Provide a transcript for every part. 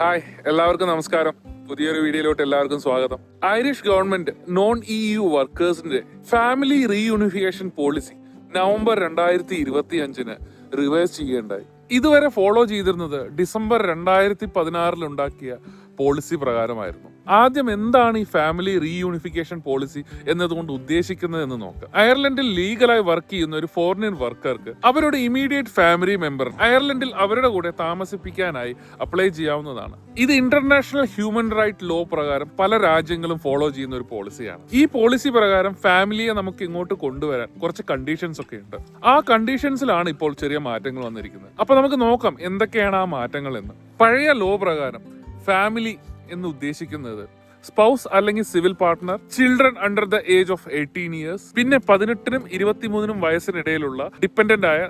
Hi എല്ലാവർക്കും നമസ്കാരം. പുതിയൊരു വീഡിയോയിലോട്ട് എല്ലാവർക്കും സ്വാഗതം. Irish government non E U വർക്കേഴ്സിന്റെ family reunification policy November രണ്ടായിരത്തി ഇരുപത്തി അഞ്ചിന് റിവേഴ്സ് ചെയ്യേണ്ടായി ഇതുവരെ ഫോളോ ചെയ്തിരുന്നത് ഡിസംബർ രണ്ടായിരത്തി പതിനാറിൽ ഉണ്ടാക്കിയ പോളിസി പ്രകാരമായിരുന്നു. ആദ്യം എന്താണ് ഈ ഫാമിലി റീയൂണിഫിക്കേഷൻ പോളിസി എന്നതുകൊണ്ട് ഉദ്ദേശിക്കുന്നത് എന്ന് നോക്കാം. അയർലൻഡിൽ ലീഗലായി വർക്ക് ചെയ്യുന്ന ഒരു ഫോറിൻ വർക്കർക്ക് അവരുടെ ഇമീഡിയറ്റ് ഫാമിലി മെമ്പർ അയർലൻഡിൽ അവരുടെ കൂടെ താമസിപ്പിക്കാനായി അപ്ലൈ ചെയ്യാവുന്നതാണ്. ഇത് ഇന്റർനാഷണൽ ഹ്യൂമൻ റൈറ്റ് ലോ പ്രകാരം പല രാജ്യങ്ങളും ഫോളോ ചെയ്യുന്ന ഒരു പോളിസിയാണ് ഈ പോളിസി പ്രകാരം ഫാമിലിയെ നമുക്ക് ഇങ്ങോട്ട് കൊണ്ടുവരാൻ കുറച്ച് കണ്ടീഷൻസ് ഒക്കെ ഉണ്ട്. ആ കണ്ടീഷൻസിലാണ് ഇപ്പോൾ ചെറിയ മാറ്റങ്ങൾ വന്നിരിക്കുന്നത്. അപ്പൊ നമുക്ക് നോക്കാം എന്തൊക്കെയാണ് ആ മാറ്റങ്ങൾ എന്ന് പഴയ ലോ പ്രകാരം ഫാമിലി എന്ന് ഉദ്ദേശിക്കുന്നത്. സ്പൗസ് അല്ലെങ്കിൽ civil partner children under the age of eighteen years പിന്നെ പതിനെട്ടിനും ഇരുപത്തിമൂന്നിനും വയസ്സിനിടയിലുള്ള ഡിപ്പെൻഡന്റ് ആയ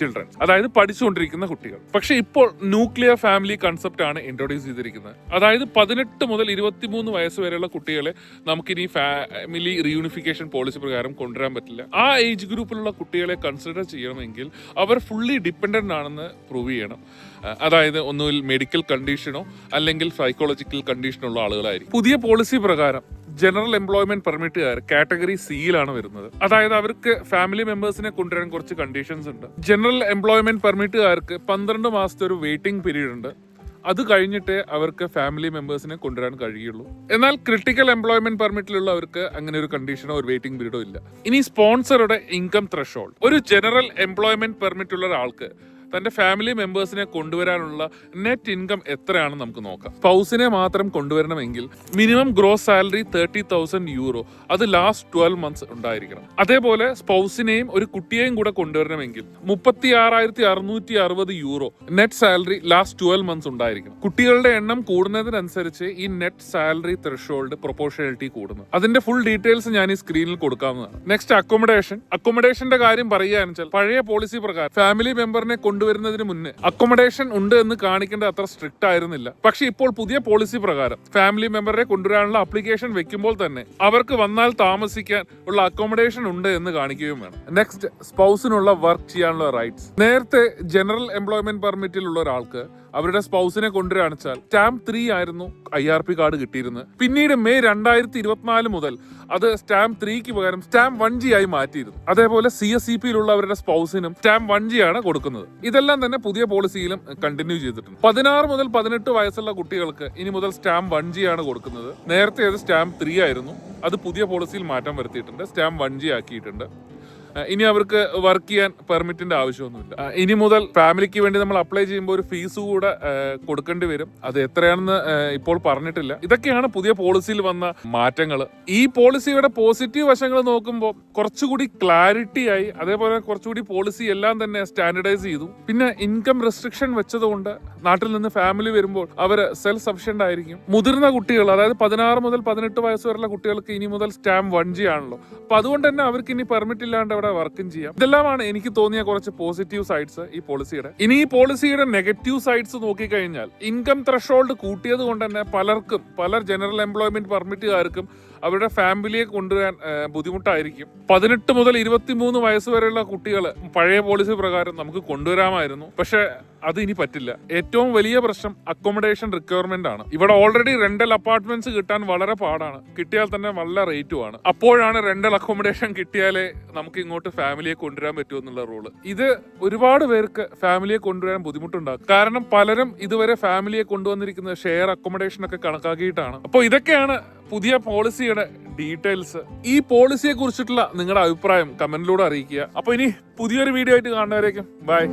ചിൽഡ്രൻ അതായത് പഠിച്ചുകൊണ്ടിരിക്കുന്ന കുട്ടികൾ. പക്ഷെ ഇപ്പോൾ ന്യൂക്ലിയർ ഫാമിലി കൺസെപ്റ്റ് ആണ് ഇൻട്രൊഡ്യൂസ് ചെയ്തിരിക്കുന്നത്. അതായത് പതിനെട്ട് മുതൽ ഇരുപത്തിമൂന്ന് വയസ്സ് വരെയുള്ള കുട്ടികളെ നമുക്കിനി ഫാമിലി റീയൂണിഫിക്കേഷൻ പോളിസി പ്രകാരം കൊണ്ടുവരാൻ പറ്റില്ല. ആ ഏജ് ഗ്രൂപ്പിലുള്ള കുട്ടികളെ കൺസിഡർ ചെയ്യണമെങ്കിൽ അവർ ഫുള്ളി ഡിപ്പെൻഡന്റ് ആണെന്ന് പ്രൂവ് ചെയ്യണം. അതായത് ഒന്നുകിൽ മെഡിക്കൽ കണ്ടീഷനോ അല്ലെങ്കിൽ സൈക്കോളജിക്കൽ കണ്ടീഷനോ ഉള്ള ആളുകളായിരിക്കും. പുതിയ പോളിസി പ്രകാരം ജനറൽ എംപ്ലോയ്മെന്റ് പെർമിറ്റുകാർ കാറ്റഗറി സിയിലാണ് വരുന്നത്. അതായത് അവർക്ക് ഫാമിലി മെമ്പേഴ്സിനെ കൊണ്ടുവരാൻ കുറച്ച് കണ്ടീഷൻസ് ഉണ്ട്. ജനറൽ എംപ്ലോയ്മെന്റ് പെർമിറ്റുകാർക്ക് പന്ത്രണ്ട് മാസത്തെ ഒരു വെയിറ്റിംഗ് പീരീഡ് ഉണ്ട്. അത് കഴിഞ്ഞിട്ടേ അവർക്ക് ഫാമിലി മെമ്പേഴ്സിനെ കൊണ്ടുവരാൻ കഴിയുള്ളൂ. എന്നാൽ ക്രിട്ടിക്കൽ എംപ്ലോയ്മെന്റ് പെർമിറ്റിലുള്ളവർക്ക് അങ്ങനെ ഒരു കണ്ടീഷനോ ഒരു വെയിറ്റിംഗ് പീരീഡോ ഇല്ല. ഇനി സ്പോൺസറുടെ ഇൻകം ത്രഷോൾഡ് ഒരു ജനറൽ എംപ്ലോയ്മെന്റ് പെർമിറ്റ് ഉള്ള ഒരാൾക്ക് തന്റെ ഫാമിലി മെമ്പേഴ്സിനെ കൊണ്ടുവരാനുള്ള നെറ്റ് ഇൻകം എത്രയാണെന്ന് നമുക്ക് നോക്കാം. സ്പൗസിനെ മാത്രം കൊണ്ടുവരണമെങ്കിൽ minimum gross salary thirty thousand euro അത് ലാസ്റ്റ് ട്വൽവ് മന്ത്സ് ഉണ്ടായിരിക്കണം. അതേപോലെ സ്പൗസിനെയും ഒരു കുട്ടിയെയും കൂടെ കൊണ്ടുവരണമെങ്കിൽ മുപ്പത്തി ആറായിരത്തി അറുന്നൂറ്റി അറുപത് euro net salary last twelve months ഉണ്ടായിരിക്കണം. കുട്ടികളുടെ എണ്ണം കൂടുന്നതിനനുസരിച്ച് ഈ നെറ്റ് സാലറി ത്രഷോൾഡ് പ്രൊപ്പോർഷണാലിറ്റി കൂടുന്നു. അതിന്റെ ഫുൾ ഡീറ്റെയിൽസ് ഞാൻ ഈ സ്ക്രീനിൽ കൊടുക്കാവുന്നതാണ്. നെക്സ്റ്റ് അക്കോമഡേഷൻ അക്കോമഡേഷന്റെ കാര്യം പറയുകയാണെന്ന് വെച്ചാൽ പഴയ പോളിസി പ്രകാരം ഫാമിലി മെമ്പറിനെ കൊണ്ടുവരുന്നതിന് മുന്നേ അക്കോമഡേഷൻ ഉണ്ട് എന്ന് കാണിക്കേണ്ടത് അത്ര സ്ട്രിക്റ്റ് ആയിരുന്നില്ല. പക്ഷെ ഇപ്പോൾ പുതിയ പോളിസി പ്രകാരം ഫാമിലി മെമ്പറെ കൊണ്ടുവരാനുള്ള അപ്ലിക്കേഷൻ വെക്കുമ്പോൾ തന്നെ അവർക്ക് വന്നാൽ താമസിക്കാൻ ഉള്ള അക്കോമഡേഷൻ ഉണ്ട് എന്ന് കാണിക്കുകയും വേണം. നെക്സ്റ്റ് സ്പൗസിനുള്ള വർക്ക് ചെയ്യാനുള്ള റൈറ്റ്സ് നേരത്തെ ജനറൽ എംപ്ലോയ്മെന്റ് പെർമിറ്റിലുള്ള ഒരാൾക്ക് അവരുടെ സ്പൗസിനെ കൊണ്ടുവരാണിച്ചാൽ സ്റ്റാമ്പ് ത്രീ ആയിരുന്നു ഐ ആർ പി കാർഡ് കിട്ടിയിരുന്നത്. പിന്നീട് മെയ് രണ്ടായിരത്തി ഇരുപത്തിനാല് മുതൽ അത് സ്റ്റാമ്പ് ത്രീക്ക് പകരം സ്റ്റാമ്പ് വൺ ജി ആയി മാറ്റിയിരുന്നു. അതേപോലെ സി എസ് സി പിയിലുള്ള അവരുടെ സ്പൗസിനും സ്റ്റാമ്പ് വൺ ജി ആണ് കൊടുക്കുന്നത്. ഇതെല്ലാം തന്നെ പുതിയ പോളിസിയിലും കണ്ടിന്യൂ ചെയ്തിട്ടുണ്ട്. പതിനാറ് മുതൽ പതിനെട്ട് വയസ്സുള്ള കുട്ടികൾക്ക് ഇനി മുതൽ സ്റ്റാമ്പ് വൺ ജി ആണ് കൊടുക്കുന്നത്. നേരത്തെ അത് സ്റ്റാമ്പ് ത്രീ ആയിരുന്നു. അത് പുതിയ പോളിസിയിൽ മാറ്റം വരുത്തിയിട്ടുണ്ട്. സ്റ്റാമ്പ് വൺ ജി ആക്കിയിട്ടുണ്ട്. ഇനി അവർക്ക് വർക്ക് ചെയ്യാൻ പെർമിറ്റിന്റെ ആവശ്യമൊന്നുമില്ല. ഇനി മുതൽ ഫാമിലിക്ക് വേണ്ടി നമ്മൾ അപ്ലൈ ചെയ്യുമ്പോൾ ഒരു ഫീസ് കൂടെ കൊടുക്കേണ്ടി വരും. അത് എത്രയാണെന്ന് ഇപ്പോൾ പറഞ്ഞിട്ടില്ല. ഇതൊക്കെയാണ് പുതിയ പോളിസിയിൽ വന്ന മാറ്റങ്ങൾ ഈ പോളിസിയുടെ പോസിറ്റീവ് വശങ്ങൾ നോക്കുമ്പോൾ കുറച്ചുകൂടി ക്ലാരിറ്റി ആയി അതേപോലെ കുറച്ചുകൂടി പോളിസി എല്ലാം തന്നെ സ്റ്റാൻഡർഡൈസ് ചെയ്തു. പിന്നെ ഇൻകം റെസ്ട്രിക്ഷൻ വെച്ചതുകൊണ്ട് നാട്ടിൽ നിന്ന് ഫാമിലി വരുമ്പോൾ അവർ സെൽഫ് സഫിഷ്യന്റ് ആയിരിക്കും. മുതിർന്ന കുട്ടികൾ അതായത് പതിനാറ് മുതൽ പതിനെട്ട് വയസ്സ് വരെയുള്ള കുട്ടികൾക്ക് ഇനി മുതൽ സ്റ്റാമ്പ് വൺ ജി ആണല്ലോ. അപ്പൊ അതുകൊണ്ട് തന്നെ അവർക്ക് ഇനി പെർമിറ്റ് ഇല്ലാണ്ട് അവിടെ വർക്കും ചെയ്യാം. ഇതെല്ലാമാണ് എനിക്ക് തോന്നിയ കുറച്ച് പോസിറ്റീവ് സൈഡ്സ് ഈ പോളിസിയുടെ ഇനി ഈ പോളിസിയുടെ നെഗറ്റീവ് സൈഡ്സ് നോക്കിക്കഴിഞ്ഞാൽ ഇൻകം ത്രഷോൾഡ് കൂട്ടിയത് കൊണ്ട് തന്നെ പലർക്കും പല ജനറൽ എംപ്ലോയ്മെന്റ് പെർമിറ്റുകാർക്കും അവരുടെ ഫാമിലിയെ കൊണ്ടുവരാൻ ബുദ്ധിമുട്ടായിരിക്കും. പതിനെട്ട് മുതൽ ഇരുപത്തിമൂന്ന് വയസ്സ് വരെയുള്ള കുട്ടികൾ പഴയ പോളിസി പ്രകാരം നമുക്ക് കൊണ്ടുവരാമായിരുന്നു. പക്ഷേ അത് ഇനി പറ്റില്ല. ഏറ്റവും വലിയ പ്രശ്നം അക്കോമഡേഷൻ റിക്വയർമെന്റ് ആണ്. ഇവിടെ ഓൾറെഡി റെന്റൽ അപ്പാർട്ട്മെന്റ്സ് കിട്ടാൻ വളരെ പാടാണ്. കിട്ടിയാൽ തന്നെ നല്ല റേറ്റുമാണ് അപ്പോഴാണ് റെന്റൽ അക്കോമഡേഷൻ കിട്ടിയാലേ നമുക്ക് ഇങ്ങോട്ട് ഫാമിലിയെ കൊണ്ടുവരാൻ പറ്റൂ എന്നുള്ള റൂൾ ഇത് ഒരുപാട് പേർക്ക് ഫാമിലിയെ കൊണ്ടുവരാൻ ബുദ്ധിമുട്ടുണ്ടാകും കാരണം പലരും ഇതുവരെ ഫാമിലിയെ കൊണ്ടുവന്നിരിക്കുന്നത് ഷെയർ അക്കോമഡേഷൻ ഒക്കെ കണക്കാക്കിയിട്ടാണ്. അപ്പോൾ ഇതൊക്കെയാണ് പുതിയ പോളിസിയുടെ ഡീറ്റെയിൽസ്. ഈ പോളിസിയെ കുറിച്ചിട്ടുള്ള നിങ്ങളുടെ അഭിപ്രായം കമന്റിലൂടെ അറിയിക്കുക. അപ്പൊ ഇനി പുതിയൊരു വീഡിയോ ആയിട്ട് കാണുന്നവരേക്കും. ബൈ.